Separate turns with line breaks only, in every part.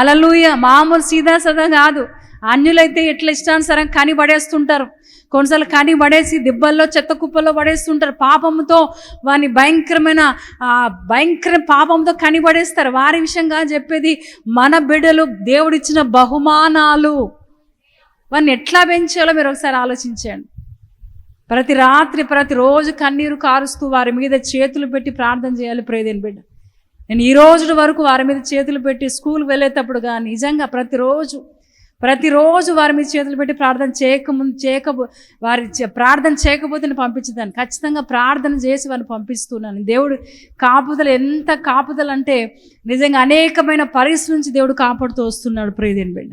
అలలుయ మామూలు సీదా సదా కాదు. అన్యులైతే ఎట్లా ఇష్టానుసారం కని పడేస్తుంటారు. కొన్నిసార్లు కని పడేసి దిబ్బల్లో చెత్త కుప్పల్లో పడేస్తుంటారు. పాపంతో వారిని భయంకరమైన ఆ, భయంకర పాపంతో కని పడేస్తారు. వారి విషయంగా చెప్పేది మన బిడ్డలు దేవుడిచ్చిన బహుమానాలు. వారిని ఎట్లా పెంచాలో మీరు ఒకసారి ఆలోచించండి. ప్రతి రాత్రి ప్రతిరోజు కన్నీరు కారుస్తూ వారి మీద చేతులు పెట్టి ప్రార్థన చేయాలి ప్రేదేని బిడ్డ. నేను ఈ రోజు వరకు వారి మీద చేతులు పెట్టి స్కూల్ వెళ్ళేటప్పుడు కానీ నిజంగా ప్రతిరోజు ప్రతిరోజు వారి మీద చేతులు పెట్టి ప్రార్థన చేయకముందు చేయకపో వారి చే- ప్రార్థన చేయకపోతే నేను పంపించేదాన్ని. ఖచ్చితంగా ప్రార్థన చేసి వారిని పంపిస్తున్నాను. దేవుడు కాపుదల ఎంత కాపుదల అంటే నిజంగా అనేకమైన పరిస్థితి నుంచి దేవుడు కాపాడుతూ వస్తున్నాడు ప్రేదేని బిడ్డ.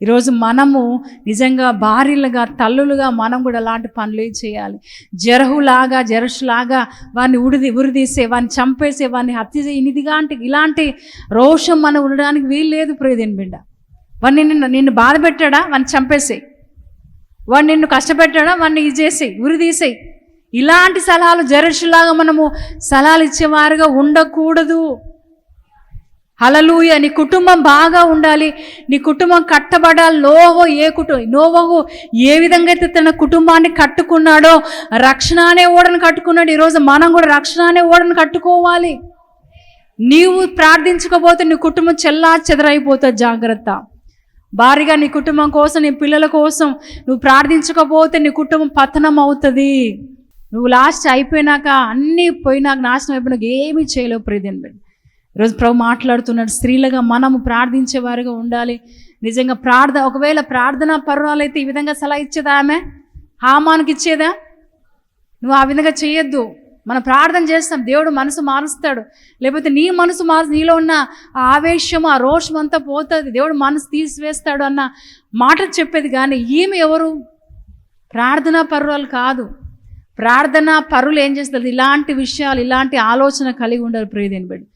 ఈరోజు మనము నిజంగా భార్యలుగా తల్లులుగా మనం కూడా అలాంటి పనులు చేయాలి? జరహులాగా జరషులాగా వారిని ఉడిది ఉరిదీసే వారిని చంపేసే వారిని హత్య చేయనిదిగా అంటే ఇలాంటి రోషం మనం ఉండడానికి వీలు లేదు ప్రియదేని బిడ్డ. వాడిని నిన్ను నిన్ను బాధ పెట్టాడా? వాడిని చంపేసేయి వాడు నిన్ను కష్టపెట్టాడా? వాడిని ఇది చేసేయి ఉరిదీసేయి ఇలాంటి సలహాలు జరషులాగా మనము సలహాలు ఇచ్చేవారుగా ఉండకూడదు. హలలుయ నీ కుటుంబం బాగా ఉండాలి. నీ కుటుంబం కట్టబడాలి. నోవో ఏ కుటుంబం నోవహు ఏ విధంగా అయితే తన కుటుంబాన్ని కట్టుకున్నాడో రక్షణ అనే ఓడను కట్టుకున్నాడు. ఈరోజు మనం కూడా రక్షణ అనే ఓడను కట్టుకోవాలి. నీవు ప్రార్థించకపోతే నీ కుటుంబం చెల్లా చెదరైపోతుంది. జాగ్రత్త. భారీగా నీ కుటుంబం కోసం నీ పిల్లల కోసం నువ్వు ప్రార్థించకపోతే నీ కుటుంబం పతనం అవుతుంది నువ్వు లాస్ట్ అయిపోయినాక అన్నీ పోయినాక నాశనం అయిపోయినాక ఏమీ చేయలేవు. ప్రియదేని బిడ్డ ఈరోజు ప్రభు మాట్లాడుతున్నాడు స్త్రీలుగా మనము ప్రార్థించేవారుగా ఉండాలి. నిజంగా ప్రార్థన ఒకవేళ ప్రార్థన పర్వాలైతే ఈ విధంగా సలహా ఇచ్చేదా ఆమె? హామానికి ఇచ్చేదా? నువ్వు ఆ విధంగా చేయొద్దు. మనం ప్రార్థన చేస్తాం దేవుడు మనసు మారుస్తాడు. లేకపోతే నీ మనసు మారు నీలో ఉన్న ఆ ఆవేశం ఆ రోషం అంతా పోతుంది. దేవుడు మనసు తీసివేస్తాడు అన్న మాట చెప్పేది కానీ ఈమె ఎవరు? ప్రార్థనా పరురాలు కాదు. ప్రార్థనా పరులు ఏం చేస్తారు? ఇలాంటి విషయాలు ఇలాంటి ఆలోచన కలిగి ఉండరు ప్రియదేని బిడ్డ.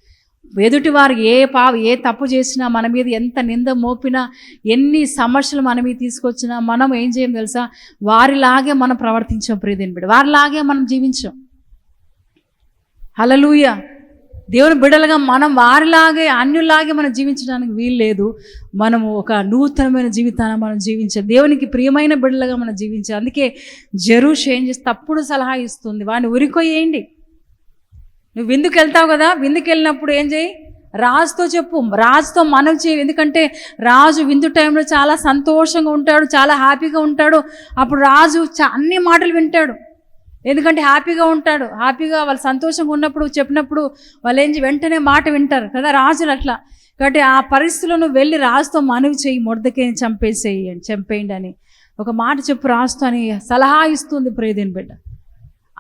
ఎదుటివారు ఏ పా ఏ తప్పు చేసినా మన మీద ఎంత నింద మోపినా ఎన్ని సమస్యలు మన మీద తీసుకొచ్చినా మనం ఏం చేయం తెలుసా? వారిలాగే మనం ప్రవర్తించాం ప్రియదేని బిడ్డ. వారిలాగే మనం జీవించాం. హలలుయ దేవుని బిడ్డలుగా మనం వారిలాగే అన్యులాగే మనం జీవించడానికి వీలు లేదు. మనము ఒక నూతనమైన జీవితాన్ని మనం జీవించాలి. దేవునికి ప్రియమైన బిడ్డలుగా మనం జీవించాలి. అందుకే జరూష్ ఏం చేసి తప్పుడు సలహా ఇస్తుంది. వాడిని ఉరికొయ్యేయండి నువ్వు విందుకు వెళ్తావు కదా? విందుకు వెళ్ళినప్పుడు ఏం చేయి? రాజుతో చెప్పు. రాజుతో మనం చేయి. ఎందుకంటే రాజు విందు టైంలో చాలా సంతోషంగా ఉంటాడు చాలా హ్యాపీగా ఉంటాడు. అప్పుడు రాజు చా- అన్ని మాటలు వింటాడు. ఎందుకంటే హ్యాపీగా ఉంటాడు. హ్యాపీగా వాళ్ళు సంతోషంగా ఉన్నప్పుడు చెప్పినప్పుడు వాళ్ళు ఏం వెంటనే మాట వింటారు కదా రాజులు అట్లా. కాబట్టి ఆ పరిస్థితుల్లో నువ్వు వెళ్ళి రాజుతో మనవి చేయి. మొడదకే చంపేసేయి అని చంపేయండి అని. ఒక మాట చెప్పు రాజుతో అని సలహా ఇస్తుంది ప్రియదేని బిడ్డ.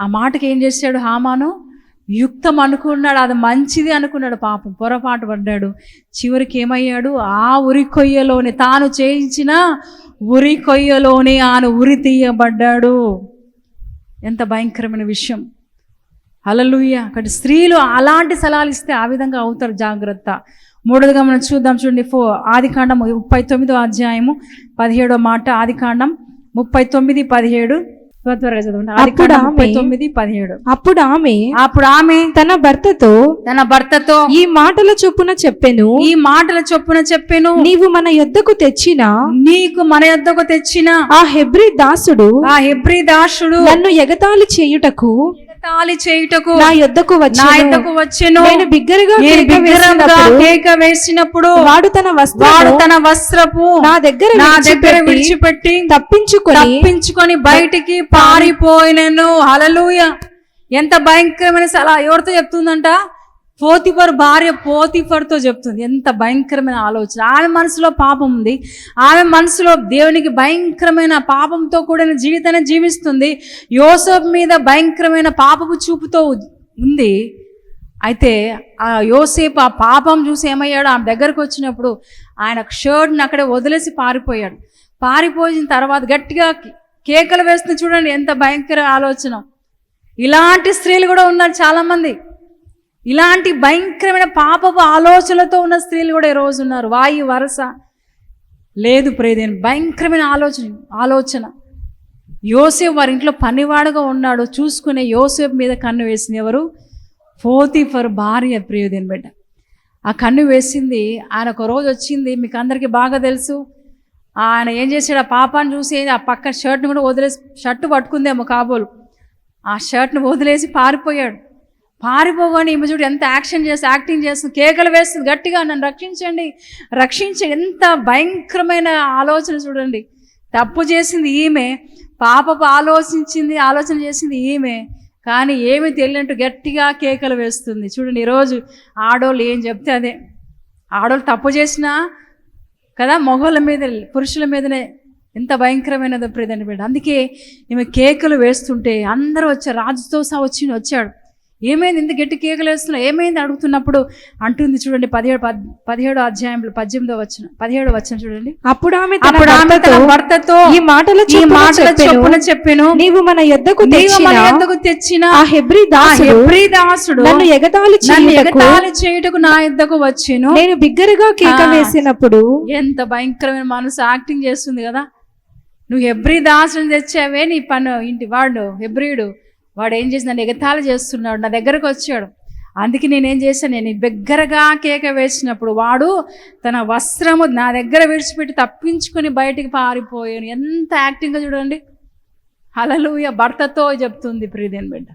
ఆ మాటకి ఏం చేశాడు హామాను? యుక్తం అనుకున్నాడు అది మంచిది అనుకున్నాడు పాపం పొరపాటు పడ్డాడు. చివరికి ఏమయ్యాడు? ఆ ఉరి కొయ్యలోనే తాను చేయించిన ఉరి కొయ్యలోనే ఆను ఉరి తీయబడ్డాడు. ఎంత భయంకరమైన విషయం. అలలుయ్య అక్కడ స్త్రీలు అలాంటి సలహాలు ఇస్తే ఆ విధంగా అవుతారు జాగ్రత్త. మూడోదిగా మనం చూద్దాం చూడండి. ఫో ఆదికాండం ముప్పై తొమ్మిదో అధ్యాయము పదిహేడో మాట. ఆదికాండం ముప్పై తొమ్మిది పదిహేడు. త్వరగా చదవండి ఆదికాండం
ఆమె-
తొమ్మిది పదిహేడు.
అప్పుడు ఆమె
అప్పుడు ఆమె
తన భర్తతో
తన భర్తతో
ఈ మాటల చొప్పున చెప్పెను.
ఈ మాటల చొప్పున చెప్పెను.
నీవు మన యొద్దకు తెచ్చిన
నీకు మన యొద్దకు తెచ్చిన
ఆ హెబ్రి దాసుడు
ఆ హెబ్రి దాసుడు
నన్ను ఎగతాళి చేయుటకు
తాలి చేయుటకు
నా యొద్దకు
నా
వచ్చి
యొద్దకు వచ్చెను.
నేను బిగ్గరగా కేక వేసినప్పుడు వాడు తన
వాడు
వస్త్రాలు
తన వస్త్రపు
నా దగ్గర
నా దగ్గర
విడిచిపెట్టి
విడిచిపెట్టి
తప్పించుకొని
తప్పించుకొని బయటికి పారిపోయినను. హలలుయ ఎంత భయంకరమైన సలహా. ఎవరితో చెప్తుందంట? పోతిఫర్ భార్య పోతిఫర్తో చెప్తుంది. ఎంత భయంకరమైన ఆలోచన. ఆమె మనసులో పాపం ఉంది. ఆమె మనసులో దేవునికి భయంకరమైన పాపంతో కూడిన జీవితాన్ని జీవిస్తుంది. యోసఫ్ మీద భయంకరమైన పాపపు చూపుతో ఉంది. అయితే ఆ యోసేపు ఆ పాపం చూసి ఏమయ్యాడు? ఆమె దగ్గరకు వచ్చినప్పుడు ఆయన షర్ట్ని అక్కడే వదిలేసి పారిపోయాడు. పారిపోయిన తర్వాత గట్టిగా కేకలు వేస్తుంది చూడండి ఎంత భయంకర ఆలోచన. ఇలాంటి స్త్రీలు కూడా ఉన్నారు చాలామంది. ఇలాంటి భయంకరమైన పాపపు ఆలోచనలతో ఉన్న స్త్రీలు కూడా ఈరోజు రోజు ఉన్నారు. వాయు వరస లేదు ప్రేదేని. భయంకరమైన ఆలోచన ఆలోచన. యోసేపు వారి ఇంట్లో పనివాడుగా ఉన్నాడు. చూసుకునే యోసేపు మీద కన్ను వేసింది ఎవరు? ఫోతిఫర్ భార్య ప్రియదేని బిడ్డ. ఆ కన్ను వేసింది ఆయన ఒక రోజు వచ్చింది మీకు అందరికీ బాగా తెలుసు. ఆయన ఏం చేశాడు? ఆ పాపాన్ని చూసి ఆ పక్క షర్ట్ని కూడా వదిలేసి షర్ట్ పట్టుకుందేమో కాబోలు. ఆ షర్ట్ని వదిలేసి పారిపోయాడు. పారిపోగానే ఈమె చూడు ఎంత యాక్షన్ చేసి యాక్టింగ్ చేస్తుంది కేకలు వేస్తుంది గట్టిగా నన్ను రక్షించండి రక్షించండి. ఎంత భయంకరమైన ఆలోచన చూడండి. తప్పు చేసింది ఈమె పాపపు ఆలోచించింది ఆలోచన చేసింది ఈమె కానీ ఏమి తెలియనట్టు గట్టిగా కేకలు వేస్తుంది. చూడండి ఈరోజు ఆడోళ్ళు ఏం చెప్తే అదే. ఆడోళ్ళు తప్పు చేసినా కదా మొగల మీద పురుషుల మీదనే ఎంత భయంకరమైనదో ప్రియదని బిడ్డ. అందుకే ఈమె కేకలు వేస్తుంటే అందరూ వచ్చారు. రాజుతో సహా వచ్చి వచ్చాడు. ఏమైంది ఇంత గట్టి కేకలు వేస్తున్నావు ఏమైంది అడుగుతున్నప్పుడు? అంటుంది చూడండి పదిహేడు పద్ పదిహేడు అధ్యాయంలో పద్దెనిమిదో వచ్చిన పదిహేడు వచ్చిన చూడండి.
అప్పుడు ఆమె
అప్పుడు ఆమె తన
భర్తతో ఈ మాటల
ఈ
చొప్పున
మాటల
చెప్పెను,
చొప్పున
నీవు మన యొద్దకు
నీవు మన
తెచ్చిన
యొద్దకు తెచ్చిన
ఆ హెబ్రీ
ఆ
దాసుడు
హెబ్రీ దాసుడు
నన్ను ఎగతాళి
నన్ను
చేయుటకు
ఎగతాళి చేయుటకు నా యొద్దకు వచ్చాను.
నేను బిగ్గరగా కేక. వేసినప్పుడు
ఎంత భయంకరమైన మనసు యాక్టింగ్ చేస్తుంది కదా. నువ్వు హెబ్రి దాసుని తెచ్చావే నీ పను ఇంటి వాడు హెబ్రియుడు వాడు ఏం చేసి నన్ను ఎగతాళి చేస్తున్నాడు నా దగ్గరకు వచ్చాడు. అందుకే నేనేం చేశాను నేను బిగ్గరగా కేక వేసినప్పుడు వాడు తన వస్త్రము నా దగ్గర విడిచిపెట్టి తప్పించుకొని బయటికి పారిపోయాను. ఎంత యాక్టింగ్గా చూడండి. హలలుయ భర్తతో చెప్తుంది ప్రియదేని బిడ్డ.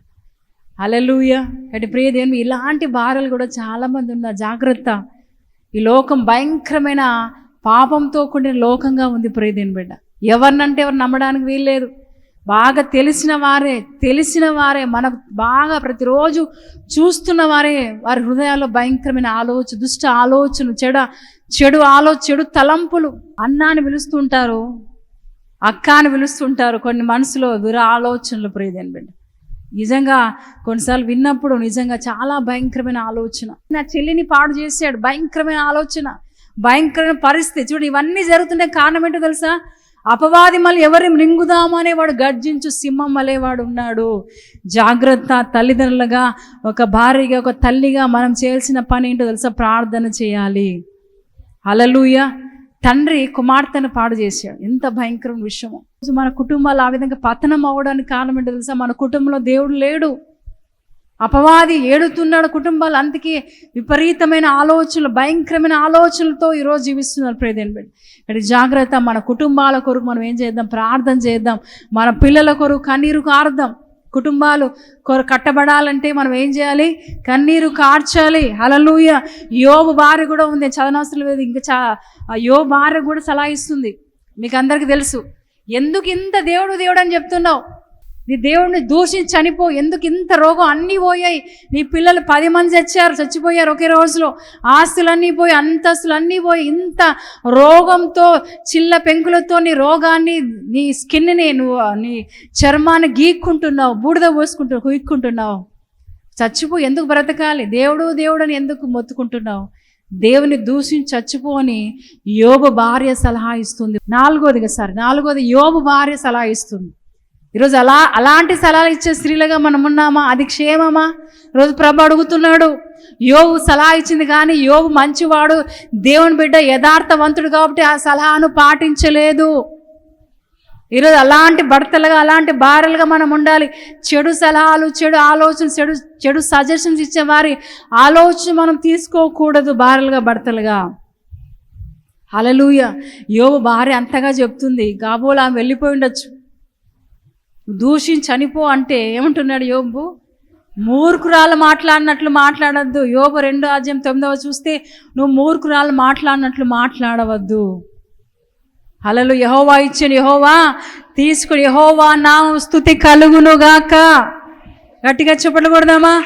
హలలుయ అంటే ప్రియదేని ఇలాంటి భార్యలు కూడా చాలామంది ఉన్నారు. జాగ్రత్త. ఈ లోకం భయంకరమైన పాపంతో కూడిన లోకంగా ఉంది ప్రియదేని బిడ్డ. ఎవరినంటే ఎవరు నమ్మడానికి వీల్లేదు. బాగా తెలిసిన వారే తెలిసిన వారే మనకు బాగా ప్రతిరోజు చూస్తున్న వారే వారి హృదయాల్లో భయంకరమైన ఆలోచన దుష్ట ఆలోచన చెడు చెడు ఆలోచన చెడు తలంపులు. అన్నాన్ని పిలుస్తుంటారు అక్క అని పిలుస్తుంటారు కొన్ని మనసులో దుర ఆలోచనలు ప్రియదేని బిడ్డ. నిజంగా కొన్నిసార్లు విన్నప్పుడు నిజంగా చాలా భయంకరమైన ఆలోచన. నా చెల్లిని పాడు చేశాడు భయంకరమైన ఆలోచన భయంకరమైన పరిస్థితి. చూడు ఇవన్నీ జరుగుతుంటే కారణం ఏంటో తెలుసా? అపవాది మళ్ళీ ఎవరి మృంగుదామనే వాడు గర్జించు సింహం వలేవాడు ఉన్నాడు. జాగ్రత్త తల్లిదండ్రులుగా ఒక భార్యగా ఒక తల్లిగా మనం చేయాల్సిన పని ఏంటో తెలుసా? ప్రార్థన చేయాలి. అలలుయ తండ్రి కుమార్తెను పాడు చేశాడు. ఎంత భయంకరం విషయము. మన కుటుంబాలు ఆ విధంగా పతనం అవ్వడానికి కారణం ఏంటో తెలుసా? మన కుటుంబంలో దేవుడు లేడు. అపవాది ఏడుతున్నాడు కుటుంబాలు అందుకే విపరీతమైన ఆలోచనలు భయంకరమైన ఆలోచనలతో ఈరోజు జీవిస్తున్నారు ప్రేదేని బిడ్డ. ఇక్కడ జాగ్రత్త మన కుటుంబాల కొరకు మనం ఏం చేద్దాం? ప్రార్థన చేద్దాం. మన పిల్లల కొరకు కన్నీరు కారుదాం కుటుంబాలు కొర కట్టబడాలంటే మనం ఏం చేయాలి? కన్నీరు కార్చాలి. అలలుయ యోబు భార్య కూడా ఉంది. చదనవసరం లేదు. ఇంకా చా యో భార్య కూడా సలహా ఇస్తుంది. మీకు అందరికీ తెలుసు. ఎందుకు ఇంత దేవుడు దేవుడు అని చెప్తున్నావు? నీ దేవుడిని దూషించి చనిపో. ఎందుకు ఇంత రోగం? అన్నీ పోయాయి. నీ పిల్లలు పది మంది చచ్చారు చచ్చిపోయారు ఒకే రోజులో. ఆస్తులన్నీ పోయి అంతస్తులు అన్నీ పోయి ఇంత రోగంతో చిల్ల పెంకులతో నీ రోగాన్ని నీ స్కిన్ని నువ్వు నీ చర్మాన్ని గీక్కుంటున్నావు బూడిద పోసుకుంటు కుయ్యుకుంటున్నావు చచ్చిపో ఎందుకు బ్రతకాలి? దేవుడు దేవుడు అని ఎందుకు మొత్తుకుంటున్నావు? దేవుని దూషించి చచ్చిపోని యోబు భార్య సలహా ఇస్తుంది. నాలుగోదిగా సార్ నాలుగోది యోబు భార్య సలహా ఇస్తుంది. ఈరోజు అలా అలాంటి సలహాలు ఇచ్చే స్త్రీలుగా మనం ఉన్నామా? అది క్షేమమా? రోజు ప్రభు అడుగుతున్నాడు యోగు సలహా ఇచ్చింది కానీ యోగు మంచివాడు దేవుని బిడ్డ యథార్థవంతుడు కాబట్టి ఆ సలహాను పాటించలేదు. ఈరోజు అలాంటి భర్తలుగా అలాంటి భార్యలుగా మనం ఉండాలి. చెడు సలహాలు చెడు ఆలోచన చెడు చెడు సజెషన్స్ ఇచ్చే వారి ఆలోచన మనం తీసుకోకూడదు భార్యలుగా భర్తలుగా. అలలుయ యోగు భార్య అంతగా చెప్తుంది కాబోలు ఆమె వెళ్ళిపోయి ఉండొచ్చు. దూషించి చనిపో అంటే ఏమంటున్నాడు యోబు? మూర్ఖురాలు మాట్లాడినట్లు మాట్లాడద్దు. యోబు రెండో అధ్యాయం తొమ్మిదవ చూస్తే నువ్వు మూర్ఖురాలు మాట్లాడినట్లు మాట్లాడవద్దు. అలలు యహోవా ఇచ్చిన యహోవా తీసుకుని యహోవా నా స్థుతి కలుగునుగాక. గట్టిగా చెప్పలు కొడదామా?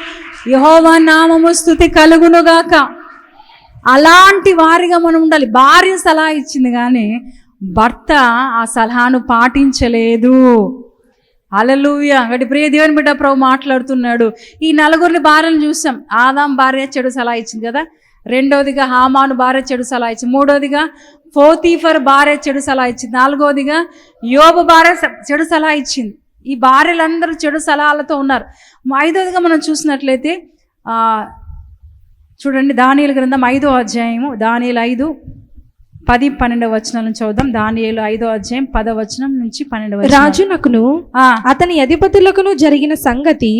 యహోవా నామము స్థుతి కలుగునుగాక. అలాంటి వారిగా మనం ఉండాలి. భార్య సలహా ఇచ్చింది కానీ భర్త ఆ సలహాను పాటించలేదు. అలలుయ గడి ప్రియ దేవుని బిడ్డ ప్రభు మాట్లాడుతున్నాడు. ఈ నలుగురిని భార్యను చూసాం. ఆదాం భార్య చెడు సలహా ఇచ్చింది కదా? రెండోదిగా హామాను భార్య చెడు సలహా ఇచ్చింది. మూడోదిగా ఫోతీఫర్ భార్య చెడు సలహా ఇచ్చింది. నాలుగోదిగా యోబు భార్య చెడు సలహా ఇచ్చింది. ఈ భార్యలందరూ చెడు సలహాలతో ఉన్నారు. ఐదోదిగా మనం చూసినట్లయితే చూడండి దానియల గ్రంథం ఐదో అధ్యాయము దానియలు ఐదు పది పన్నెండవ వచనాలను చదువుదాం. దానియేలు ఐదో అధ్యాయం పదో వచనం నుంచి పన్నెండవ.
రాజునకును
ఆ,
అతని అధిపతులకును జరిగిన సంగతి.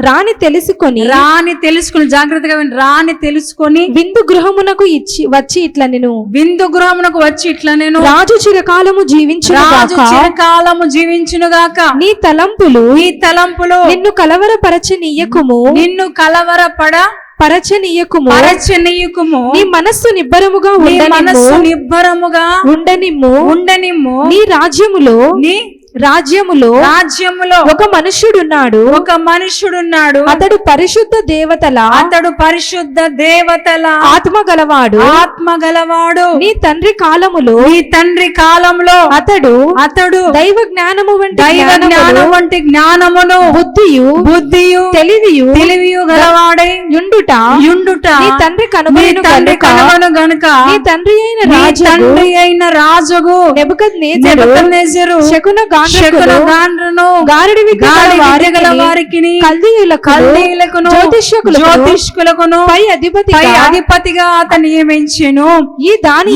రాణి తెలుసుకొని
రాని తెలుసుకుని జాగ్రత్తగా. రాని తెలుసుకొని
విందు గృహమునకు ఇచ్చి వచ్చి ఇట్లా నేను.
విందు గృహమునకు వచ్చి ఇట్లా నేను.
రాజు చిరకాలము జీవించును
రాజు
గాక.
చిరకాలము జీవించునుగాక
నీ తలంపులు
నీ తలంపులు
నిన్ను కలవరపరచనీయకుము.
నిన్ను కలవరపడ
పరచనీయకుము.
పరచనీయకుము.
నీ మనస్సు నిబ్బరముగా ఉండనిమ్ము.
మనస్సు నిబ్బరముగా
ఉండనిమ్ము.
ఉండనిమ్ము.
నీ రాజ్యములో
నీ
రాజ్యములో
రాజ్యములో
ఒక మనుష్యుడున్నాడు.
ఒక మనుష్యుడున్నాడు.
అతడు పరిశుద్ధ దేవతల?
అతడు పరిశుద్ధ దేవతల
ఆత్మ గలవాడు?
ఆత్మ గలవాడు.
నీ తండ్రి కాలములో
నీ తండ్రి కాలంలో
అతడు
అతడు
దైవ జ్ఞానము వంటి
దైవ జ్ఞానం వంటి జ్ఞానమును
బుద్ధియు
బుద్ధియు
తెలివియు
తెలివియు గలవాడై
యుండుట
యుండుట.
నీ తండ్రి
నీ
కనుగొనెను
తండ్రి కనుగొను గనుక.
నీ తండ్రి అయిన
తండ్రి అయిన రాజుగు
నెబుకద్నేజరు
నెబుకద్నెజరు
శకున
శకున
గాండ్రకులు
గాండ్రను
గారడి విద్య
గాలి
గల
విద్య గల
వారికి
వారికి
కల్దీయులకు
కల్దీయులకును
జ్యోతిష్యకులకు
జ్యోతిష్కులకును
పై అధిపతి
పై అధిపతిగా అతను నియమించెను.
ఈ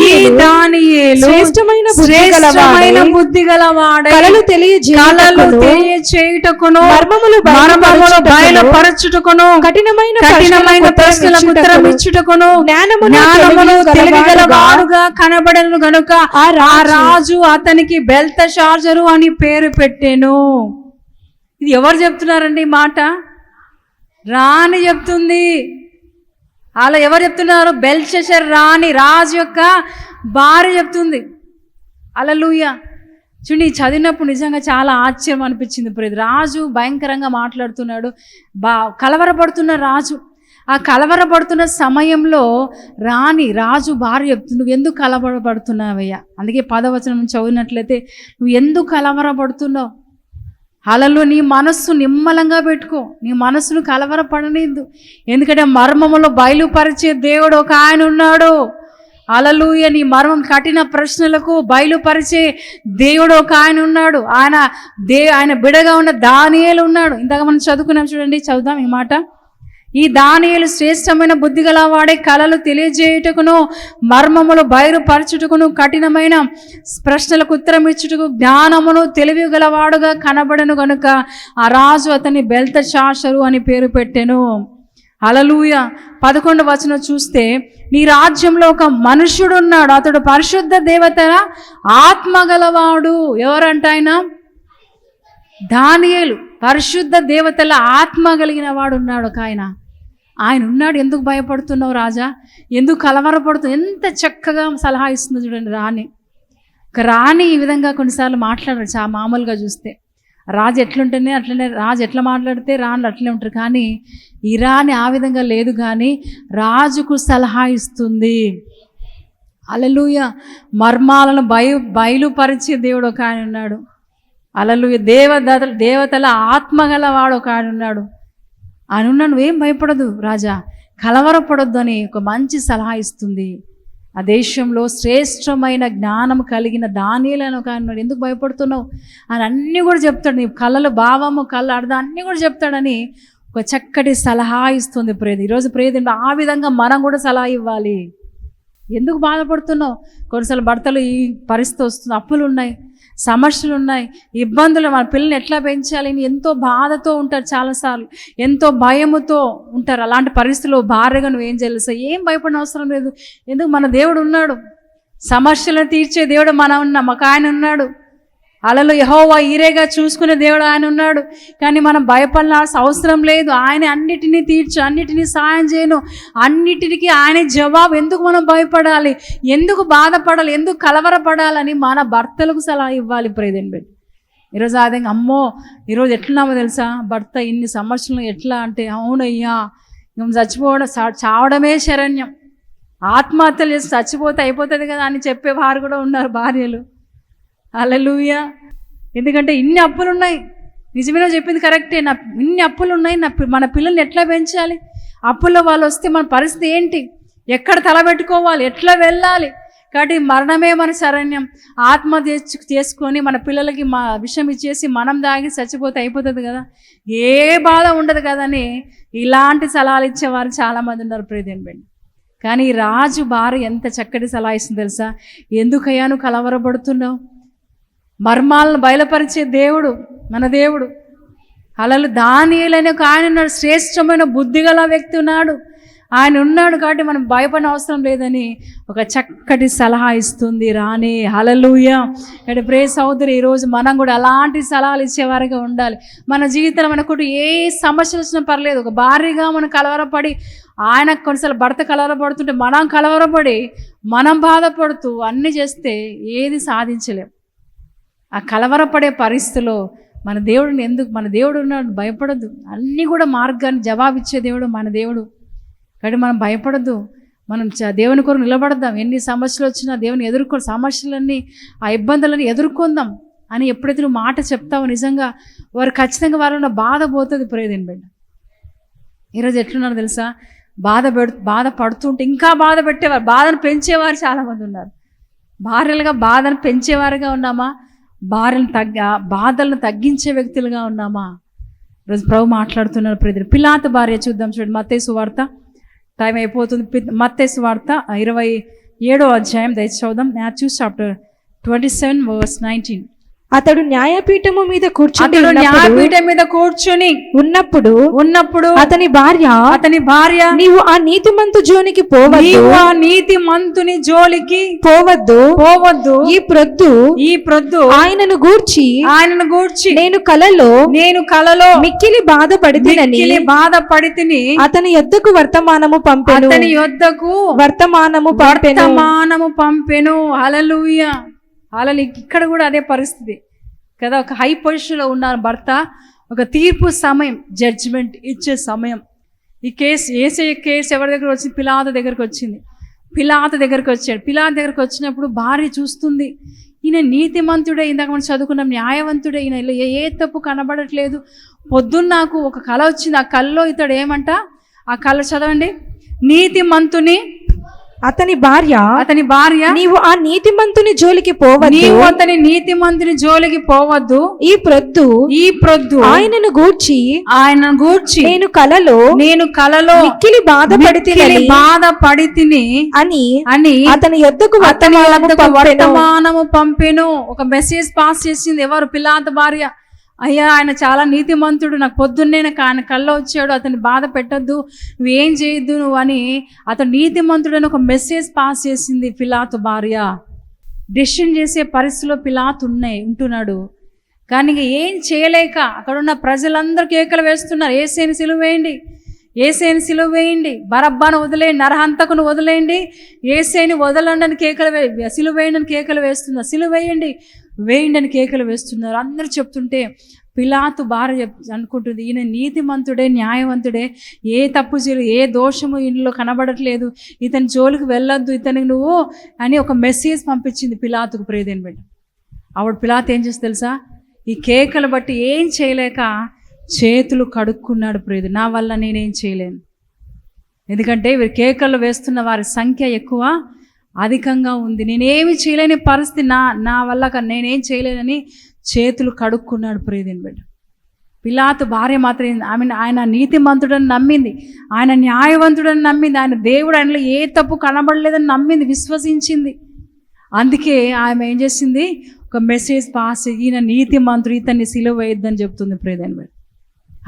ఈ
దానియేలు శ్రేష్టమైన
శ్రేష్టమైన బుద్ధి గలవాడై
కలలు
కలలు
తెలియజేయుటకును
తెలియచేయుటకును
మర్మములు
మర్మములు
బయలుపరచుటకును కఠినమైన
కఠినమైన
ప్రశ్నలకు ఉత్తరం
ఇచ్చుటకును
జ్ఞానమును
జ్ఞానమును
తెలివి గలవాడుగా
కనబడను గనుక
ఆ రాజు
అతనికి బెల్త షార్జరు అని పేరు పెట్టాను. ఇది ఎవరు చెప్తున్నారండి ఈ మాట? రాణి చెప్తుంది. అలా ఎవరు చెప్తున్నారు? బెల్షర్ రాణి రాజు యొక్క భార్య చెప్తుంది. అలలుయ చూడండి చదివినప్పుడు నిజంగా చాలా ఆశ్చర్యం అనిపించింది. ఇప్పుడు రాజు భయంకరంగా మాట్లాడుతున్నాడు. బా కలవరపడుతున్న రాజు. ఆ కలవరపడుతున్న సమయంలో రాణి రాజు భార్య చెప్తుంది నువ్వు ఎందుకు కలవరపడుతున్నావయ్యా? అందుకే పదవచనం చదివినట్లయితే నువ్వు ఎందుకు కలవరపడుతున్నావు? అలలో నీ మనస్సు నిమ్మలంగా పెట్టుకో. నీ మనస్సును కలవరపడనిద్దు ఎందుకంటే మర్మములో బయలుపరిచే దేవుడు ఒక ఆయన ఉన్నాడు. అలలుయ నీ మర్మం కఠిన ప్రశ్నలకు బయలుపరిచే దేవుడు ఒక ఆయన ఉన్నాడు. ఆయన దే ఆయన బిడగా ఉన్న దానియేలు ఉన్నాడు. ఇందాక మనం చదువుకున్నాం చూడండి చదువుదాం ఈ మాట. ఈ దానియులు శ్రేష్టమైన బుద్ధి గలవాడే కళలు తెలియజేయుటకును మర్మములు బయలుపరచుటకును కఠినమైన ప్రశ్నలకు ఉత్తరం ఇచ్చుటకు జ్ఞానమును తెలివి గలవాడుగా కనబడను గనుక ఆ రాజు అతని బెల్త శాషరు అని పేరు పెట్టెను. అలలుయ పదకొండు వచనం చూస్తే నీ రాజ్యంలో ఒక మనుష్యుడు ఉన్నాడు అతడు పరిశుద్ధ దేవతల ఆత్మగలవాడు ఎవరంట ఆయన? దానియేలు పరిశుద్ధ దేవతల ఆత్మ కలిగిన వాడు ఉన్నాడు ఒక ఆయన. ఆయన ఉన్నాడు. ఎందుకు భయపడుతున్నావు రాజా? ఎందుకు కలవరపడుతున్నావు? ఎంత చక్కగా సలహా ఇస్తుందో చూడండి రాణి. రాణి ఈ విధంగా కొన్నిసార్లు మాట్లాడారు చా మామూలుగా చూస్తే. రాజు ఎట్లుంటేనే అట్లనే రాజు ఎట్లా మాట్లాడితే రాణులు అట్లనే ఉంటారు. కానీ ఈ రాణి ఆ విధంగా లేదు కానీ రాజుకు సలహా ఇస్తుంది. అలలుయ మర్మాలను బయ బయలుపరిచే దేవుడు ఒక ఆయన ఉన్నాడు. అలలుయ దేవదత దేవతల ఆత్మగల వాడు ఒక ఆయన ఉన్నాడు. ఆయన ఉన్నాడు నువ్వేం భయపడదు రాజా. కలవరపడొద్దు అని ఒక మంచి సలహా ఇస్తుంది. ఆ దేశంలో శ్రేష్టమైన జ్ఞానం కలిగిన దానిలను ఒక ఎందుకు భయపడుతున్నావు? అని అన్నీ కూడా చెప్తాడు. నీ కళలు భావము కళ్ళ అర్థం అన్నీ కూడా చెప్తాడని ఒక చక్కటి సలహా ఇస్తుంది ప్రేది. ఈరోజు ప్రేది ఆ విధంగా మనం కూడా సలహా ఇవ్వాలి. ఎందుకు బాధపడుతున్నావు? కొన్నిసార్లు భర్తలు ఈ పరిస్థితి వస్తుంది అప్పులు ఉన్నాయి. సమస్యలు ఉన్నాయి ఇబ్బందులు మన పిల్లల్ని ఎట్లా పెంచాలి అని ఎంతో బాధతో ఉంటారు చాలాసార్లు. ఎంతో భయముతో ఉంటారు. అలాంటి పరిస్థితుల్లో భార్యగా నువ్వు ఏం చేయాలి? ఏం భయపడిన అవసరం లేదు. ఎందుకు? మన దేవుడు ఉన్నాడు. సమస్యలను తీర్చే దేవుడు మన ఉన్నాం మాకు ఆయన ఉన్నాడు. అలలో యహోవా ఈరేగా చూసుకునే దేవుడు ఆయన ఉన్నాడు. కానీ మనం భయపడాల్సిన అవసరం లేదు. ఆయన అన్నిటినీ తీర్చు అన్నిటినీ సాయం చేయను. అన్నిటికీ ఆయన జవాబు. ఎందుకు మనం భయపడాలి? ఎందుకు బాధపడాలి? ఎందుకు కలవరపడాలని మన భర్తలకు సలహా ఇవ్వాలి ప్రేదన్ బిడ్డ. ఈరోజు అదే అమ్మో ఈరోజు ఎట్లున్నామో తెలుసా? భర్త ఇన్ని సంవత్సరాలు ఎట్లా అంటే అవునయ్యా ఇంక చచ్చిపోవడం చావడమే శరణ్యం. ఆత్మహత్యలు చేసి చచ్చిపోతే అయిపోతుంది కదా అని చెప్పేవారు కూడా ఉన్నారు భార్యలు. అలలుయ ఎందుకంటే ఇన్ని అప్పులు ఉన్నాయి నిజమేనా చెప్పింది కరెక్టే. నా ఇన్ని అప్పులు ఉన్నాయి నా పి- మన పిల్లల్ని ఎట్లా పెంచాలి? అప్పుల్లో వాళ్ళు వస్తే మన పరిస్థితి ఏంటి? ఎక్కడ తలబెట్టుకోవాలి ఎట్లా వెళ్ళాలి? కాబట్టి మరణమే మన శరణ్యం. ఆత్మహత్య చేసుకొని మన పిల్లలకి మా విషయం ఇచ్చేసి మనం దాగి చచ్చిపోతే అయిపోతుంది కదా? ఏ బాధ ఉండదు కదని ఇలాంటి సలహాలు ఇచ్చేవారు చాలామంది ఉన్నారు ప్రియదేన్ బెండి కానీ రాజు భార్య ఎంత చక్కటి సలహా ఇస్తుంది తెలుసా? ఎందుకయ్యాను కలవరపడుతున్నావు? మర్మాలను బయలుపరిచే దేవుడు మన దేవుడు. అలలు దానిలనే ఒక ఆయన ఉన్నాడు శ్రేష్టమైన బుద్ధిగల వ్యక్తి ఉన్నాడు. ఆయన ఉన్నాడు కాబట్టి మనం భయపడిన అవసరం లేదని ఒక చక్కటి సలహా ఇస్తుంది. రాణి హలలుయ అంటే ప్రే సోదరి ఈరోజు మనం కూడా అలాంటి సలహాలు ఇచ్చేవారిగా ఉండాలి. మన జీవితంలో మనకు ఏ సమస్య వచ్చినా పర్లేదు. ఒక భార్యగా మనం కలవరపడి ఆయన కొన్నిసార్లు భర్త కలవరపడుతుంటే మనం కలవరపడి మనం బాధపడుతూ అన్నీ చేస్తే ఏది సాధించలేము ఆ కలవరపడే పరిస్థితిలో మన దేవుడిని ఎందుకు మన దేవుడు ఉన్నాడు భయపడద్దు. అన్నీ కూడా మార్గాన్ని జవాబిచ్చే దేవుడు మన దేవుడు. కాబట్టి మనం భయపడద్దు. మనం చ- దేవుని కొరకు నిలబడదాం. ఎన్ని సమస్యలు వచ్చినా దేవుని ఎదుర్కొ సమస్యలన్నీ ఆ ఇబ్బందులన్నీ ఎదుర్కొందాం అని ఎప్పుడైతే నువ్వు మాట చెప్తావో నిజంగా వారు ఖచ్చితంగా వారిలో బాధ పోతుంది ప్రేదేని బిడ్డ. ఈరోజు ఎట్లున్నారు తెలుసా? బాధ పెడు బాధ పడుతుంటే ఇంకా బాధ పెట్టేవారు. బాధను పెంచేవారు చాలామంది ఉన్నారు. భార్యలుగా బాధను పెంచేవారుగా ఉన్నామా? భార్యను తగ్గ బాధలను తగ్గించే వ్యక్తులుగా ఉన్నామా? రోజు ప్రభు మాట్లాడుతున్నారు ప్రతి పిల్లాత భార్య చూద్దాం చూడండి. మత్తేసు వార్త టైం అయిపోతుంది. మత్తేసు వార్త ఇరవై ఏడో అధ్యాయం. దయచేసి చదుదాం చూస్ chapter twenty seven verse nineteen.
అతడు న్యాయపీఠము మీద కూర్చుని
అతడు న్యాయపీఠం మీద కూర్చుని
ఉన్నప్పుడు
ఉన్నప్పుడు
అతని భార్య
అతని భార్య
నీవు ఆ నీతిమంతు జోనికి పోవద్దు.
నీవు ఆ నీతి మంతుని జోలికి
పోవద్దు.
పోవద్దు.
ఈ ప్రొద్దు
ఈ ప్రొద్దు
ఆయనను గూర్చి
ఆయనను గూర్చి
నేను కలలో
నేను కలలో
మిక్కిలి బాధపడితేనని
మిక్కిలి బాధపడితిని
అతని యొద్దకు వర్తమానము పంపెను.
అతని యొద్దకు
వర్తమానము పంపెను.
వర్తమానము పంపెను. హలలుయ హలలు ఇక్కడ కూడా అదే పరిస్థితి. కదా ఒక హై పొజిషన్లో ఉన్న భర్త ఒక తీర్పు సమయం జడ్జిమెంట్ ఇచ్చే సమయం. ఈ కేసు ఏసే కేసు ఎవరి దగ్గర వచ్చింది? పిలాత దగ్గరకు వచ్చింది. పిలాత దగ్గరకు వచ్చాడు. పిలాత దగ్గరకు వచ్చినప్పుడు భార్య చూస్తుంది. ఈయన నీతిమంతుడే ఇందాక మనం చదువుకున్నాం న్యాయవంతుడే. ఈయన ఇలా ఏ ఏ తప్పు కనబడట్లేదు. పొద్దున్న నాకు ఒక కళ వచ్చింది. ఆ కళలో ఇతడు ఏమంట? ఆ కళ చదవండి. నీతిమంతుని
అతని భార్య
అతని భార్య
నీవు ఆ నీతిమంతుని జోలికి పోవద్దు.
నీవు అతని నీతిమంతుని జోలికి పోవద్దు.
ఈ ప్రొద్దు
ఈ ప్రొద్దు
ఆయనను గూర్చి
ఆయన గూర్చి
నేను కలలో
నేను కలలో
మిక్కిలి బాధపడితేనని
బాధ పడి తిని
అని
అని
అతని యొద్దకు
అతని
వర్తమానము పంపెను.
ఒక మెసేజ్ పాస్ చేసింది ఎవరు? పిల్లాత భార్య. అయ్యా ఆయన చాలా నీతిమంతుడు. నాకు పొద్దున్నే నాకు ఆయన కళ్ళ వచ్చాడు. అతన్ని బాధ పెట్టద్దు. నువ్వేం చేయొద్దు నువ్వు అని అతను నీతిమంతుడు అని ఒక మెసేజ్ పాస్ చేసింది పిలాతు భార్య. డెసిషన్ చేసే పరిస్థితిలో పిలాతు ఉన్నాయి ఉంటున్నాడు. కానీ ఏం చేయలేక అక్కడున్న ప్రజలందరూ కేకలు వేస్తున్నారు. ఏసేని సిలువ వేయండి. ఏసేని సిలువ వేయండి. బరబ్బాను వదిలేయండి. నరహంతకును వదిలేయండి. ఏసేని వదలండి అని కేకలు వే సిలువ వేయండి అని కేకలు వేస్తున్నారు. సిలువ వేయండి. వేయండి అని కేకలు వేస్తున్నారు. అందరూ చెప్తుంటే పిలాతు భార్య చెప్ అనుకుంటుంది. ఈయన నీతిమంతుడే న్యాయవంతుడే. ఏ తప్పు చేయలేదు ఏ దోషము ఇంట్లో కనబడట్లేదు. ఇతని జోలికి వెళ్ళొద్దు ఇతనికి నువ్వు అని ఒక మెసేజ్ పంపించింది పిలాతుకు ప్రేదేని బిడ్డ. ఆవిడ పిలాత్ ఏం చేసి తెలుసా? ఈ కేకలు బట్టి ఏం చేయలేక చేతులు కడుక్కున్నాడు ప్రేది నా వల్ల నేనేం చేయలేను. ఎందుకంటే వీరు కేకలు వేస్తున్న వారి సంఖ్య ఎక్కువ అధికంగా ఉంది. నేనేమి చేయలేని పరిస్థితి నా నా వల్ల నేనేం చేయలేనని చేతులు కడుక్కున్నాడు ప్రియదేని బిడ్డ. పిలాతు భార్య మాత్రం ఐ ఆమె ఆయన నీతిమంతుడని నమ్మింది. ఆయన న్యాయవంతుడని నమ్మింది. ఆయన దేవుడు ఆయనలో ఏ తప్పు కనబడలేదని నమ్మింది విశ్వసించింది. అందుకే ఆమె ఏం చేసింది? ఒక మెసేజ్ పాస్ ఈయన ఈయన నీతిమంతుడు ఇతన్ని సిలువ వేయొద్దని చెప్తుంది ప్రియదేని బిడ్డ.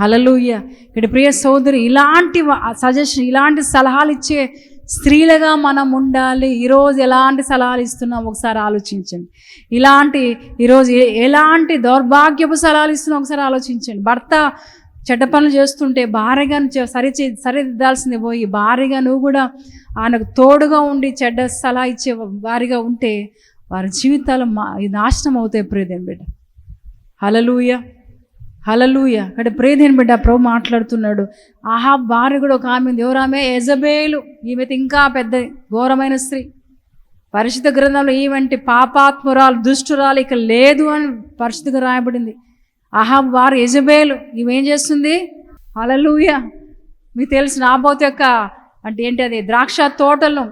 హలలుయ్య ఇక్కడ ప్రియ సోదరి ఇలాంటి సజెషన్ ఇలాంటి సలహాలు ఇచ్చే స్త్రీలుగా మనం ఉండాలి. ఈరోజు ఎలాంటి సలహాలు ఇస్తున్నాం ఒకసారి ఆలోచించండి. ఇలాంటి ఈరోజు ఎలాంటి దౌర్భాగ్యపు సలహాలు ఇస్తున్నాం ఒకసారి ఆలోచించండి. భర్త చెడ్డ పనులు చేస్తుంటే భార్యగా సరి చే- సరిదిద్దాల్సింది పోయి భార్యగా నువ్వు కూడా ఆయనకు తోడుగా ఉండి చెడ్డ సలహా ఇచ్చే వారిగా ఉంటే వారి జీవితాలు మా నాశనం అవుతాయి ప్రియదేం బిడ్డ. హలలుయ హలలుయ అక్కడ ప్రేదేని బిడ్డ? ప్రభు మాట్లాడుతున్నాడు. ఆహా భార్య కూడా ఒక ఆమె ఉంది. ఎవరు ఆమె? ఎజబేలు ఈమె ఇంకా పెద్ద ఘోరమైన స్త్రీ. పరిశుద్ధ గ్రంథంలో ఈవంటి పాపాత్మురాలు దుష్టురాలు ఇక లేదు అని పరిశుద్ధంగా రాయబడింది. ఆహా వారు యజబేలు. ఈమె చేస్తుంది? అలలుయ మీకు తెలుసు నాబోత్ యొక్క అంటే ఏంటి అది? ద్రాక్ష తోటలు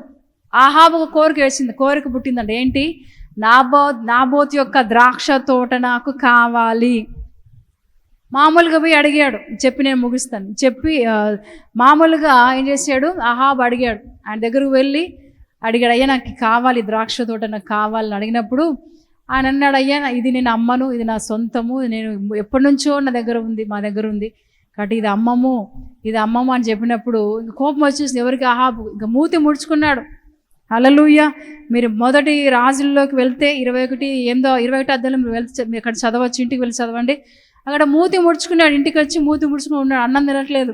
ఆహాబు ఒక కోరిక వేసింది. కోరిక పుట్టిందండి ఏంటి? నాబో నాబోత్ యొక్క ద్రాక్ష తోట నాకు కావాలి. మామూలుగా పోయి అడిగాడు చెప్పి నేను ముగిస్తాను. చెప్పి మామూలుగా ఏం చేశాడు అహాబ్ అడిగాడు. ఆయన దగ్గరకు వెళ్ళి అడిగాడు అయ్యా నాకు కావాలి ద్రాక్ష తోట నాకు కావాలని అడిగినప్పుడు ఆయన అన్నాడు అయ్యా ఇది నేను అమ్మను ఇది నా సొంతము నేను ఎప్పటి నుంచో నా దగ్గర ఉంది మా దగ్గర ఉంది. కాబట్టి ఇది అమ్మము ఇది అమ్మము అని చెప్పినప్పుడు కోపం వచ్చేసింది ఎవరికి? అహాబు. ఇంకా మూతి ముడుచుకున్నాడు. అలలుయ్య మీరు మొదటి రాజుల్లోకి వెళ్తే ఇరవై ఒకటి ఎనిమిదో ఇరవై ఒకటి అద్దెలు మీరు వెళ్తే మీరు అక్కడ చదవచ్చు ఇంటికి వెళ్ళి చదవండి. అక్కడ మూతి ముడుచుకున్నాడు ఇంటికి వచ్చి మూతి ముడుచుకుని ఉన్నాడు. అన్నం తినట్లేదు.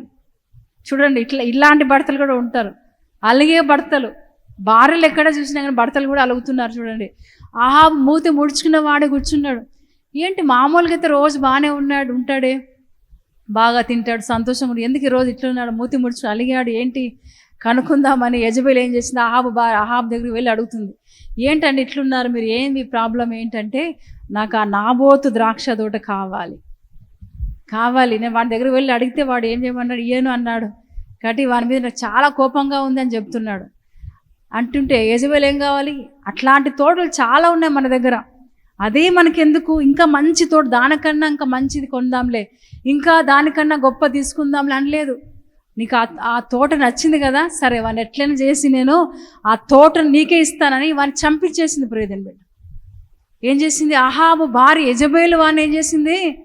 చూడండి ఇట్లా ఇలాంటి భర్తలు కూడా ఉంటారు. అలిగే భర్తలు భార్యలు ఎక్కడ చూసినా కానీ భర్తలు కూడా అలుగుతున్నారు చూడండి. ఆ మూతి ముడుచుకున్న వాడే కూర్చున్నాడు. ఏంటి మామూలుగా అయితే రోజు బాగానే ఉన్నాడు ఉంటాడే? బాగా తింటాడు సంతోషం ఎందుకు ఈరోజు రోజు ఇట్లా ఉన్నాడు? మూతి ముడుచు అలిగాడు. ఏంటి? కనుక్కుందామని యజబేలు ఏం చేసింది? ఆహాబ్ బా అహాబ్ దగ్గరికి వెళ్ళి అడుగుతుంది. ఏంటండి ఇట్లున్నారు మీరు? ఏం మీ ప్రాబ్లం? ఏంటంటే నాకు ఆ నాబోతు ద్రాక్ష తోట కావాలి. కావాలి. నేను వాడి దగ్గర వెళ్ళి అడిగితే వాడు ఏం చేయమన్నాడు? ఇయ్యను అన్నాడు. కాబట్టి వాని మీద నాకు చాలా కోపంగా ఉంది అని చెప్తున్నాడు. అంటుంటే యజబేల్ ఏం కావాలి? అట్లాంటి తోటలు చాలా ఉన్నాయి మన దగ్గర. అదే మనకెందుకు? ఇంకా మంచి తోట దానికన్నా ఇంకా మంచిది కొందాంలే. ఇంకా దానికన్నా గొప్ప తీసుకుందాంలే అనలేదు. నీకు ఆ ఆ తోట నచ్చింది కదా? సరే వాడిని ఎట్లైనా చేసి నేను ఆ తోటను నీకే ఇస్తానని వాడిని చంపించేసింది ప్రేదన్ బిడ్డ. ఏం చేసింది? అహాబు భార్య యజబేలు వాడిని ఏం చేసింది?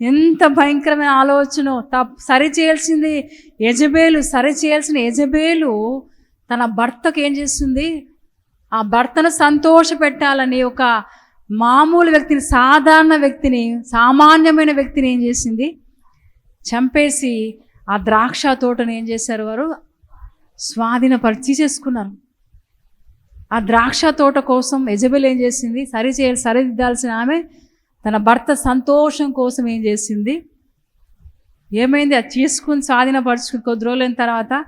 ఎంత భయంకరమైన ఆలోచన తప్ సరి చేయాల్సింది యజబేలు సరి చేయాల్సిన యజబేలు తన భర్తకు ఏం చేస్తుంది? ఆ భర్తను సంతోష పెట్టాలని ఒక మామూలు వ్యక్తిని సాధారణ వ్యక్తిని సామాన్యమైన వ్యక్తిని ఏం చేసింది? చంపేసి ఆ ద్రాక్ష తోటను ఏం చేశారు వారు? స్వాధీనపరిచి చేసుకున్నారు ఆ ద్రాక్ష తోట కోసం యజబెల్ ఏం చేసింది? సరి చేయాలి సరిదిద్దాల్సిన ఆమె తన భర్త సంతోషం కోసం ఏం చేసింది? ఏమైంది? అది చేసుకుని స్వాధీనపరుచుకుని కొద్ది రోజులైన తర్వాత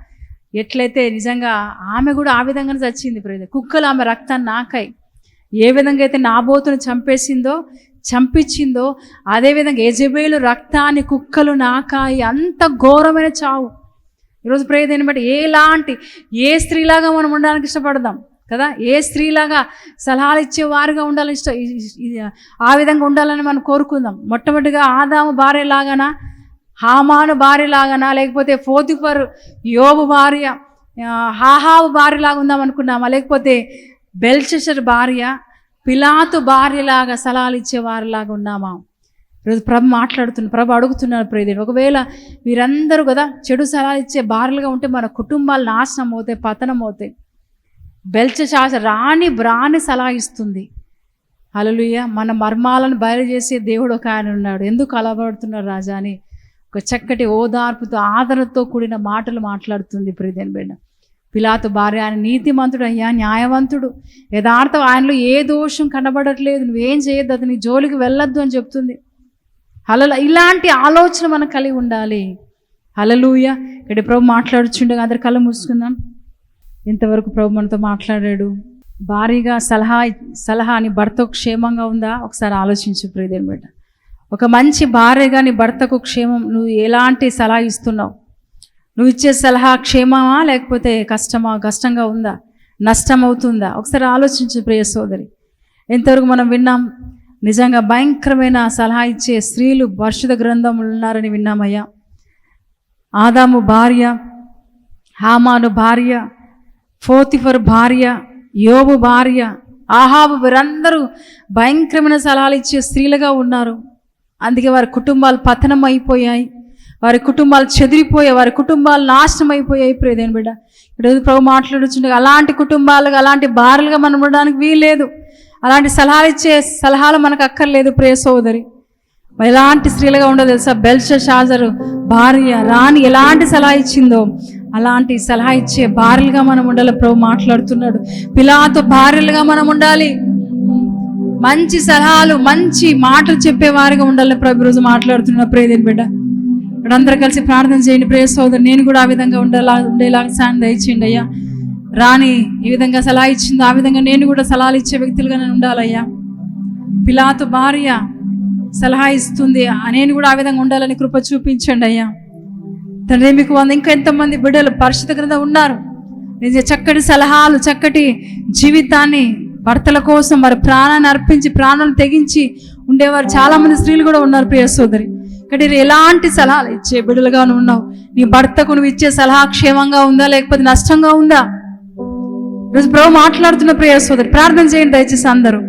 ఎట్లయితే నిజంగా ఆమె కూడా ఆ విధంగానే చచ్చింది ప్రేద కుక్కలు ఆమె రక్తాన్ని నాకాయి. ఏ విధంగా అయితే నాబోతును చంపేసిందో చంపించిందో అదేవిధంగా యజబేలు రక్తాన్ని కుక్కలు నాకాయి. అంత ఘోరమైన చావు. ఈరోజు ప్రేదని బట్టి ఎలాంటి ఏ స్త్రీలాగా మనం ఉండడానికి ఇష్టపడదాం? కదా? ఏ స్త్రీలాగా సలహాలు ఇచ్చే వారుగా ఉండాలని ఇష్టం ఆ విధంగా ఉండాలని మనం కోరుకుందాం. మొట్టమొదటిగా ఆదాము భార్యలాగానా? హామాను భార్యలాగానా? లేకపోతే ఫోతిఫర్ యోబు భార్య హాహావు భార్యలాగా ఉందాం అనుకున్నామా? లేకపోతే బెల్చెషర్ భార్య పిలాతు భార్యలాగా సలహాలు ఇచ్చే వారిలాగా ఉన్నామా? ఈరోజు ప్రభు మాట్లాడుతున్నారు ప్రభు అడుగుతున్నారు ప్రేదేవుడు ఒకవేళ వీరందరూ కదా చెడు సలహాలు ఇచ్చే భార్యలుగా ఉంటే మన కుటుంబాలు నాశనం అవుతాయి పతనం అవుతాయి. బెల్చ శాస రాణి బ్రాని సలహా ఇస్తుంది హల్లెలూయ. మన మర్మాలను బయలు చేసే దేవుడు ఒక ఆయన ఉన్నాడు. ఎందుకు అలవడుతున్నారు రాజా అని? ఒక చక్కటి ఓదార్పుతో ఆదరణతో కూడిన మాటలు మాట్లాడుతుంది ప్రియదేని బిడ్డ. పిలాతు భార్య ఆయన నీతిమంతుడు అయ్యా న్యాయవంతుడు. యథార్థం ఆయనలో ఏ దోషం కనబడట్లేదు. నువ్వేం చేయొద్దు అతని జోలికి వెళ్ళొద్దు అని చెప్తుంది. అలల ఇలాంటి ఆలోచన మనకు కలిగి ఉండాలి. హలలుయ ఇక్కడ ప్రభు మాట్లాడుచుండగా అందరు కళ్ళు మూసుకుందాం. ఇంతవరకు ప్రభు మనతో మాట్లాడాడు. భారీగా సలహా సలహా నీ భర్తకు క్షేమంగా ఉందా? ఒకసారి ఆలోచించు ప్రియదేని బిడ్డ. ఒక మంచి భార్యగా నీ భర్తకు క్షేమం నువ్వు ఎలాంటి సలహా ఇస్తున్నావు? నువ్వు ఇచ్చే సలహా క్షేమమా? లేకపోతే కష్టమా? కష్టంగా ఉందా? నష్టం అవుతుందా ఒకసారి ఆలోచించు ప్రియ సోదరి. ఎంతవరకు మనం విన్నాం నిజంగా భయంకరమైన సలహా ఇచ్చే స్త్రీలు పరిశుధ గ్రంథములు ఉన్నారని విన్నామయ్యా. ఆదాము భార్య హామాను భార్య ఫోతిఫర్ భార్య యోబు భార్య ఆహాబు వీరందరూ భయంకరమైన సలహాలు ఇచ్చే స్త్రీలుగా ఉన్నారు. అందుకే వారి కుటుంబాలు పతనం అయిపోయాయి. వారి కుటుంబాలు చెదిరిపోయాయి. వారి కుటుంబాలు నాశనం అయిపోయాయి. ప్రియదేని బిడ్డ ఈరోజు ప్రభు మాట్లాడుచుండగా అలాంటి కుటుంబాలుగా అలాంటి భార్యలుగా మనం ఉండడానికి వీల్లేదు. అలాంటి సలహాలు ఇచ్చే సలహాలు మనకు అక్కర్లేదు ప్రియ సోదరి. ఎలాంటి స్త్రీలుగా ఉండదు తెలుసా? బెల్ష షాజరు భార్య రాణి ఎలాంటి సలహా ఇచ్చిందో అలాంటి సలహా ఇచ్చే భార్యలుగా మనం ఉండాలి. ప్రభు మాట్లాడుతున్నాడు. పిలాతో భార్యలుగా మనం ఉండాలి. మంచి సలహాలు మంచి మాటలు చెప్పేవారిగా ఉండాలి. ప్రభు రోజు మాట్లాడుతున్నాడు ప్రేదేని బిడ్డ. ఇక్కడ అందరూ కలిసి ప్రార్థన చేయండి. ప్రే సోదరు నేను కూడా ఆ విధంగా ఉండేలా ఉండేలాగా సాయం దయచేయండి అయ్యా. రాణి ఈ విధంగా సలహా ఇచ్చిందో. ఆ విధంగా నేను కూడా సలహాలు ఇచ్చే వ్యక్తులుగా నేను ఉండాలయ్యా. పిలాతో భార్య సలహా ఇస్తుంది. నేను కూడా ఆ విధంగా ఉండాలని కృప చూపించండి అయ్యా. తండ్రి మీకు వంద ఇంకా ఎంతమంది బిడ్డలు పరిశుద్ధ క్రింద ఉన్నారు? నిజ చక్కటి సలహాలు చక్కటి జీవితాన్ని భర్తల కోసం వారి ప్రాణాన్ని అర్పించి ప్రాణాలు తెగించి ఉండేవారు చాలా మంది స్త్రీలు కూడా ఉన్నారు ప్రియ సోదరి. కానీ ఎలాంటి సలహాలు ఇచ్చే బిడ్డలుగా ఉన్నావు? నీ భర్తకు నువ్వు ఇచ్చే సలహా క్షేమంగా ఉందా లేకపోతే నష్టంగా ఉందా? రోజు ప్రభు మాట్లాడుతున్న ప్రియ సోదరి ప్రార్థన చేయండి దయచేసి అందరూ.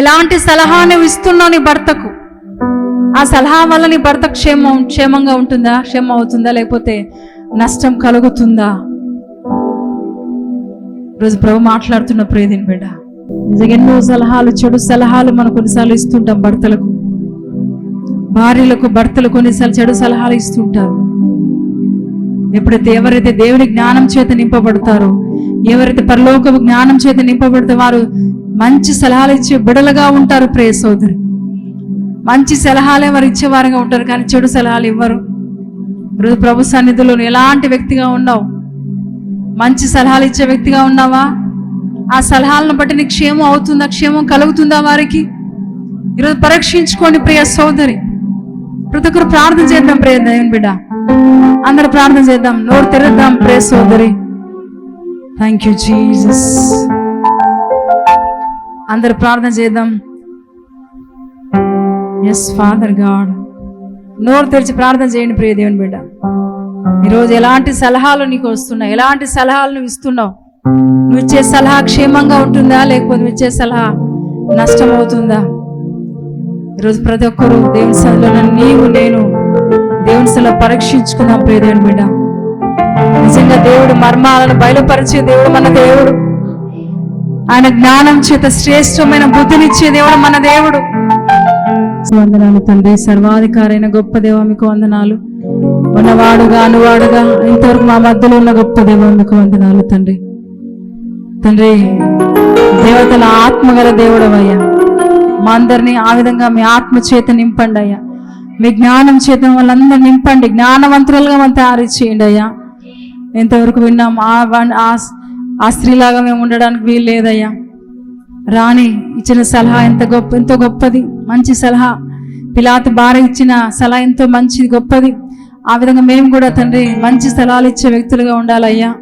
ఎలాంటి సలహా నువ్వు ఇస్తున్నావు నీ భర్తకు? ఆ సలహా వల్ల నీ భర్త క్షేమం క్షేమంగా ఉంటుందా? క్షేమం అవుతుందా? లేకపోతే నష్టం కలుగుతుందా? ఈరోజు ప్రభు మాట్లాడుతున్న ప్రేదిని బిడ్డ. నిజంగా ఎన్నో సలహాలు చెడు సలహాలు మనం కొన్నిసార్లు ఇస్తుంటాం భర్తలకు. భార్యలకు భర్తలు కొన్నిసార్లు చెడు సలహాలు ఇస్తుంటారు. ఎప్పుడైతే ఎవరైతే దేవుని జ్ఞానం చేత నింపబడతారో ఎవరైతే పరలోక జ్ఞానం చేత నింపబడితే వారు మంచి సలహాలు ఇచ్చే బిడలుగా ఉంటారు ప్రే సోదరి. మంచి సలహాలే వారు ఇచ్చేవారుగా ఉంటారు కానీ చెడు సలహాలు ఇవ్వరు. ఈరోజు ప్రభు సన్నిధిలో ఎలాంటి వ్యక్తిగా ఉన్నావు? మంచి సలహాలు ఇచ్చే వ్యక్తిగా ఉన్నావా? ఆ సలహాలను బట్టి నీకు క్షేమం అవుతుందా? క్షేమం కలుగుతుందా వారికి? ఈరోజు పరీక్షించుకోండి ప్రియ సోదరి. ప్రతి ఒక్కరు ప్రార్థన చేద్దాం ప్రియ దయన్ బిడ్డ. అందరు ప్రార్థన చేద్దాం. నోరు తెరుద్దాం ప్రియ సోదరి. థ్యాంక్ యూ జీసస్ అందరు ప్రార్థన చేద్దాం. ఎస్ ఫాదర్ గాడ్ నోరు తెరిచి ప్రార్థన చేయండి ప్రియ దేవుని బిడ్డ. ఈరోజు ఎలాంటి సలహాలు నీకు వస్తున్నాయి? ఎలాంటి సలహాలు నువ్వు ఇస్తున్నావు? నువ్వు ఇచ్చే సలహా క్షేమంగా ఉంటుందా? లేకపోతే నువ్వు ఇచ్చే సలహా నష్టం అవుతుందా ఈరోజు ప్రతి ఒక్కరూ దేవుని సన్నిధిలో నీవు నేను దేవుని సలో పరీక్షించుకుందాం ప్రియ దేవుని బిడ్డ. నిజంగా దేవుడు మర్మాలను బయలుపరిచే దేవుడు మన దేవుడు. ఆయన జ్ఞానం చేత శ్రేష్టమైన బుద్ధినిచ్చే దేవుడు మన దేవుడు. వందనాలు తండ్రి. సర్వాధికారైన గొప్ప దేవ మీకు వందనాలు. ఉన్నవాడుగా అనువాడుగా ఇంతవరకు మా మధ్యలో ఉన్న గొప్ప దేవ మీకు వందనాలు తండ్రి. తండ్రి దేవతల ఆత్మగల దేవుడవయ్యా. మా అందరినీ ఆ విధంగా మీ ఆత్మ చేత నింపండి అయ్యా మీ జ్ఞానం చేత వాళ్ళందరూ నింపండి. జ్ఞానవంతులుగా మనం తయారు చేయండి అయ్యా ఎంతవరకు విన్నాం ఆ ఆ ఆ స్త్రీలాగా మేము ఉండడానికి వీలు లేదయ్యా రాణి ఇచ్చిన సలహా ఎంత గొప్ప ఎంతో గొప్పది. మంచి సలహా. పిలాత భార్య ఇచ్చిన సలహా ఎంతో మంచిది గొప్పది. ఆ విధంగా మేము కూడా తండ్రి మంచి సలహాలు ఇచ్చే వ్యక్తులుగా ఉండాలయ్యా.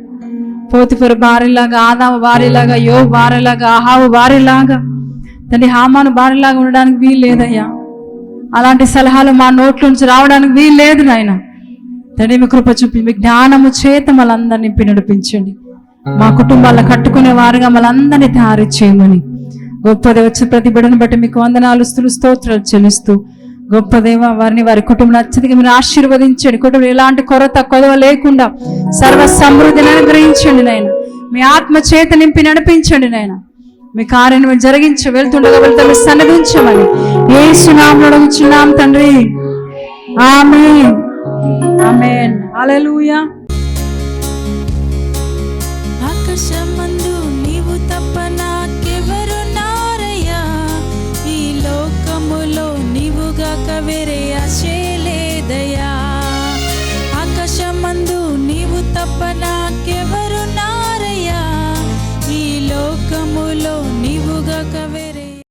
పోతిఫర్ భార్యలాగా ఆదాము భార్యలాగా యో భార్యలాగా ఆహావు భార్యలాగా తండ్రి హామాను భార్యలాగా ఉండడానికి వీలు లేదయ్యా. అలాంటి సలహాలు మా నోట్ల నుంచి రావడానికి వీలు లేదు నాయన. తండ్రి మీ కృప చూపి మీ జ్ఞానము చేత మళ్ళందరినీ నింపి నడిపించండి. మా కుటుంబాల్లో కట్టుకునే వారుగా మళ్ళందరినీ తయారు చేయమని గొప్ప దేవ ప్రతి బట్టి మీకు వందనాలు స్థులు స్తోత్రాలు చెల్లిస్తూ గొప్ప దేవ వారిని వారి కుటుంబం అత్యధిక మీరు ఆశీర్వదించండి. కుటుంబం ఎలాంటి కొరత కొదవ లేకుండా సర్వ సమృద్ధిని అనుగ్రహించండి నాయన. మీ ఆత్మ చేత నింపి నడిపించండి నాయన. మీ కార్యం జరిగించి వెళ్తుండగా వెళ్తాను మీరు సన్నదించమని. ఏ సునామం అడుగుచున్నాం తండ్రి. ఆమె ఆమెన్.
అలెలుయా